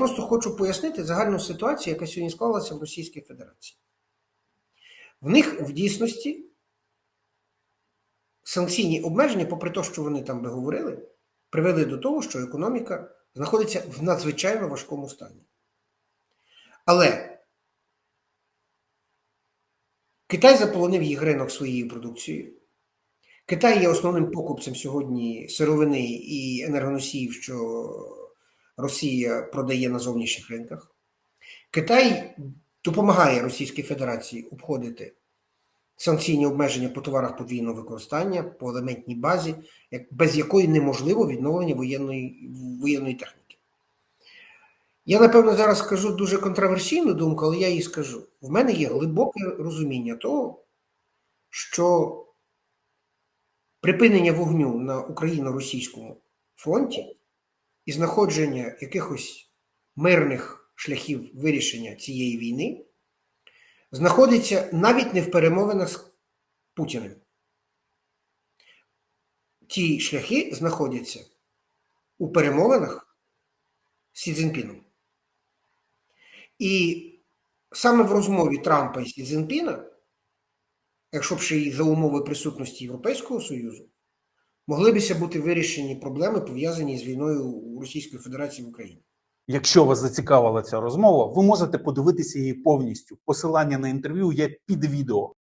просто хочу пояснити загальну ситуацію, яка сьогодні склалася в Російській Федерації. В них в дійсності санкційні обмеження, попри те, що вони там би говорили, привели до того, що економіка знаходиться в надзвичайно важкому стані. Але Китай заполонив їх ринок своєю продукцією. Китай є основним покупцем сьогодні сировини і енергоносіїв, що Росія продає на зовнішніх ринках. Китай допомагає Російській Федерації обходити санкційні обмеження по товарах подвійного використання по елементній базі, без якої неможливо відновлення воєнної, воєнної техніки. Я, напевно, зараз скажу дуже контроверсійну думку, але я її скажу. В мене є глибоке розуміння того, що припинення вогню на україно-російському фронті і знаходження якихось мирних шляхів вирішення цієї війни знаходиться навіть не в перемовинах з Путіним. Ті шляхи знаходяться у перемовинах з Сі Цзіньпіном. І саме в розмові Трампа і Сі Цзіньпіна, якщо б ще й за умови присутності Європейського Союзу, могли бися бути вирішені проблеми, пов'язані з війною Російської Федерації в Україні. Якщо вас зацікавила ця розмова, ви можете подивитися її повністю. Посилання на інтерв'ю є під відео.